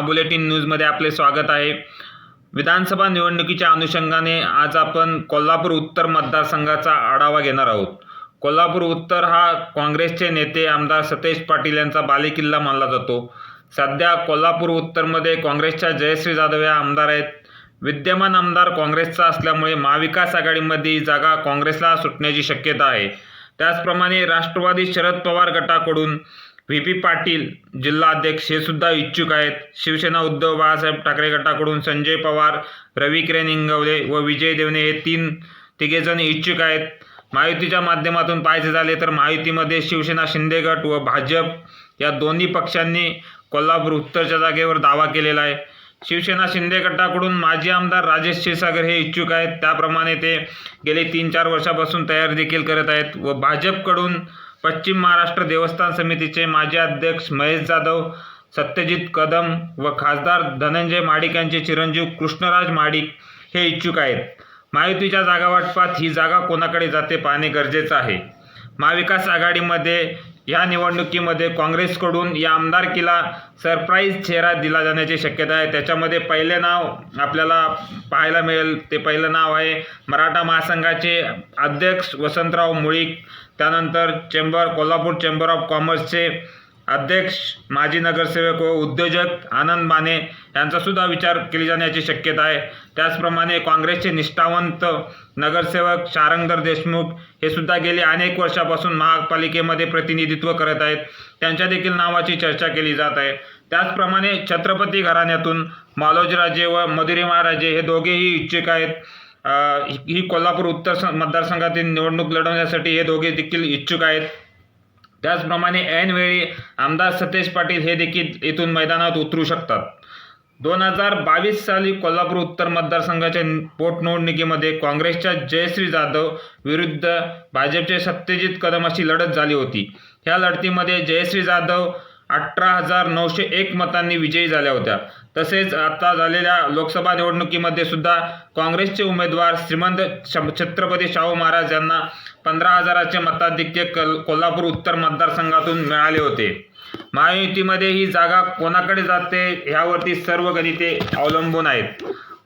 महाबुलेटिन न्यूजमध्ये आपले स्वागत आहे. विधानसभा निवडणुकीच्या अनुषंगाने आज आपण कोल्हापूर उत्तर मतदारसंघाचा आढावा घेणार आहोत. कोल्हापूर उत्तर हा काँग्रेसचे नेते आमदार सतेज पाटील यांचा बालेकिल्ला मानला जातो. सध्या कोल्हापूर उत्तरमध्ये काँग्रेसच्या जयश्री जाधव या आमदार आहेत. विद्यमान आमदार काँग्रेसचा असल्यामुळे महाविकास आघाडीमध्ये जागा काँग्रेसला सुटण्याची शक्यता आहे. त्याचप्रमाणे राष्ट्रवादी शरद पवार गटाकडून व्ही पी पाटील जिल्हाध्यक्ष हे सुद्धा इच्छुक आहेत. शिवसेना उद्धव बाळासाहेब ठाकरे गटाकडून संजय पवार रवी किरण इंगवले व विजय देवणे हे तीन तिघेजण इच्छुक आहेत. महायुतीच्या माध्यमातून पाहायचे झाले तर महायुतीमध्ये शिवसेना शिंदे गट व भाजप या दोन्ही पक्षांनी कोल्हापूर उत्तरच्या जागेवर दावा केलेला आहे. शिवसेना शिंदे गटाकडून माजी आमदार राजेश क्षीरसागर हे इच्छुक आहेत. त्याप्रमाणे ते गेले तीन चार वर्षापासून तयारी देखील करत आहेत व भाजपकडून पश्चिम महाराष्ट्र देवस्थान समितीचे माजी अध्यक्ष महेश जाधव सत्यजित कदम व खासदार धनंजय माडिक यांचे चिरंजीव कृष्णराज माडिक हे इच्छुक आहेत. महायुतीच्या जागावाटपात ही जागा कोणाकडे जाते पाहणे गरजेचं आहे. महाविकास आघाडीमध्ये या निवडणुकीमध्ये काँग्रेसकडून या आमदारकीला सरप्राईज चेहरा दिला जाण्याची शक्यता आहे. त्याच्यामध्ये पहिले नाव आपल्याला पाहायला मिळेल. ते पहिलं नाव आहे मराठा महासंघाचे अध्यक्ष वसंतराव मुळीक. त्यानंतर चेंबर कोल्हापूर चेंबर ऑफ कॉमर्सचे अध्यक्ष माजी नगरसेवक व उद्योजक आनंद माने यांचासुद्धा विचार केली जाण्याची शक्यता आहे. त्याचप्रमाणे काँग्रेसचे निष्ठावंत नगरसेवक शारंगधर देशमुख हे सुद्धा गेली अनेक वर्षापासून महापालिकेमध्ये प्रतिनिधित्व करत आहेत. त्यांच्या देखील नावाची चर्चा केली जात आहे. त्याचप्रमाणे छत्रपती घराण्यातून मालोजराजे व मधुरिमाराजे हे दोघेही इच्छुक आहेत. ही कोल्हापूर उत्तर मतदारसंघातील निवडणूक लढवण्यासाठी हे दोघे देखील इच्छुक आहेत. त्याचप्रमाणे ऐनवेळी आमदार सतेज पाटील हे देखील इथून मैदानात उतरू शकतात. दोन हजार बावीस साली कोल्हापूर उत्तर मतदारसंघाच्या पोटनिवडणुकीमध्ये काँग्रेसच्या जयश्री जाधव विरुद्ध भाजपचे सत्यजित कदम अशी लढत झाली होती. ह्या लढतीमध्ये जयश्री जाधव अठरा हजार नऊशे एक मतांनी विजयी झाल्या होत्या. तसेच आता झालेल्या लोकसभा निवडणुकीमध्ये सुद्धा काँग्रेसचे उमेदवार श्रीमंत छत्रपती शाहू महाराज यांना पंधरा हजाराचे मताधिक्य कल कोल्हापूर उत्तर मतदारसंघातून मिळाले होते. महायुतीमध्ये ही जागा कोणाकडे जाते ह्यावरती सर्व गणिते अवलंबून आहेत.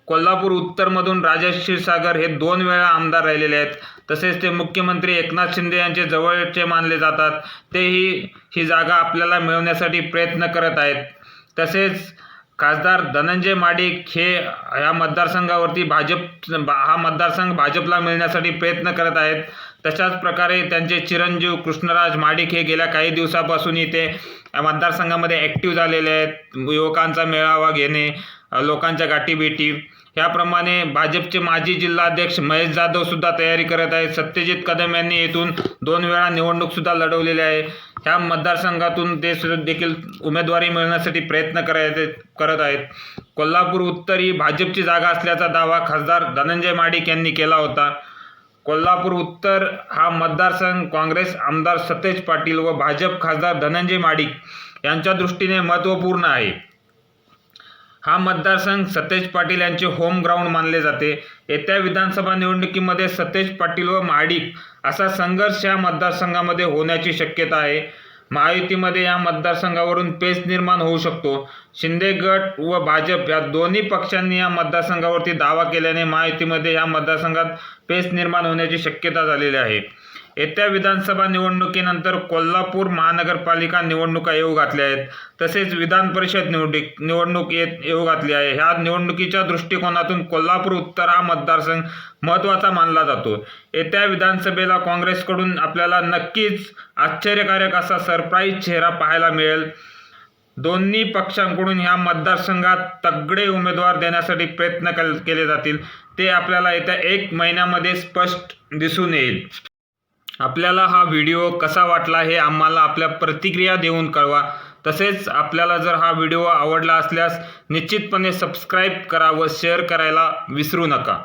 कोल्हापूर उत्तरमधून राजेश क्षीरसागर हे दोन वेळा आमदार राहिलेले आहेत. तसेच ते मुख्यमंत्री एकनाथ शिंदे यांचे जवळचे मानले जातात. तेही ही जागा आपल्याला मिळवण्यासाठी प्रयत्न करत आहेत. तसेच खासदार धनंजय माडिक हे या मतदारसंघावरती भाजप हा मतदारसंघ भाजपला मिळण्यासाठी प्रयत्न करत आहेत. तशाच प्रकारे त्यांचे चिरंजीव कृष्णराज माडिक हे गेल्या काही दिवसापासून इथे या मतदारसंघामध्ये ॲक्टिव्ह झालेले आहेत. युवकांचा मेळावा घेणे लोकांच्या गाठीभेटी याप्रमाणे भाजपचे माजी जिल्हाध्यक्ष महेश जाधव सुद्धा तयारी करत आहेत. सत्यजित कदम यांनी येथून दोन वेळा निवडणूकसुद्धा लढवलेली आहे. ह्या मतदारसंघातून ते देखील उमेदवारी मिळवण्यासाठी प्रयत्न करायचे करत आहेत. कोल्हापूर उत्तर ही भाजपची जागा असल्याचा दावा खासदार धनंजय माडिक यांनी केला होता. कोल्हापूर उत्तर हा मतदारसंघ काँग्रेस आमदार सतेज पाटील व भाजप खासदार धनंजय माडिक यांच्या दृष्टीने महत्त्वपूर्ण आहे. हा मतदारसंघ सतेज पाटील यांचे होम ग्राउंड मानले जाते. येत्या विधानसभा निवडणुकीमध्ये सतेज पाटील व महाडिक असा संघर्ष या मतदारसंघामध्ये होण्याची शक्यता आहे. महायुतीमध्ये या मतदारसंघावरून पेच निर्माण होऊ शकतो. शिंदे गट व भाजप या दोन्ही पक्षांनी या मतदारसंघावरती दावा केल्याने महायुतीमध्ये या मतदारसंघात पेच निर्माण होण्याची शक्यता झालेली आहे. येत्या विधानसभा निवडणुकीनंतर कोल्हापूर महानगरपालिका निवडणुका येऊ घातल्या आहेत. तसेच विधान परिषद निवडणूक निवडणूक येत येऊ घातली आहे. ह्या निवडणुकीच्या दृष्टिकोनातून कोल्हापूर उत्तर हा मतदारसंघ महत्त्वाचा मानला जातो. येत्या विधानसभेला काँग्रेसकडून आपल्याला नक्कीच आश्चर्यकारक असा सरप्राईज चेहरा पाहायला मिळेल. दोन्ही पक्षांकडून ह्या मतदारसंघात तगडे उमेदवार देण्यासाठी प्रयत्न केले जातील. ते आपल्याला येत्या एक महिन्यामध्ये स्पष्ट दिसून येईल. आपल्याला हा व्हिडिओ कसा वाटला हे आम्हाला आपल्या प्रतिक्रिया देऊन कळवा. तसेच आपल्याला जर हा व्हिडिओ आवडला असल्यास निश्चितपणे सबस्क्राईब करा व शेअर करायला विसरू नका.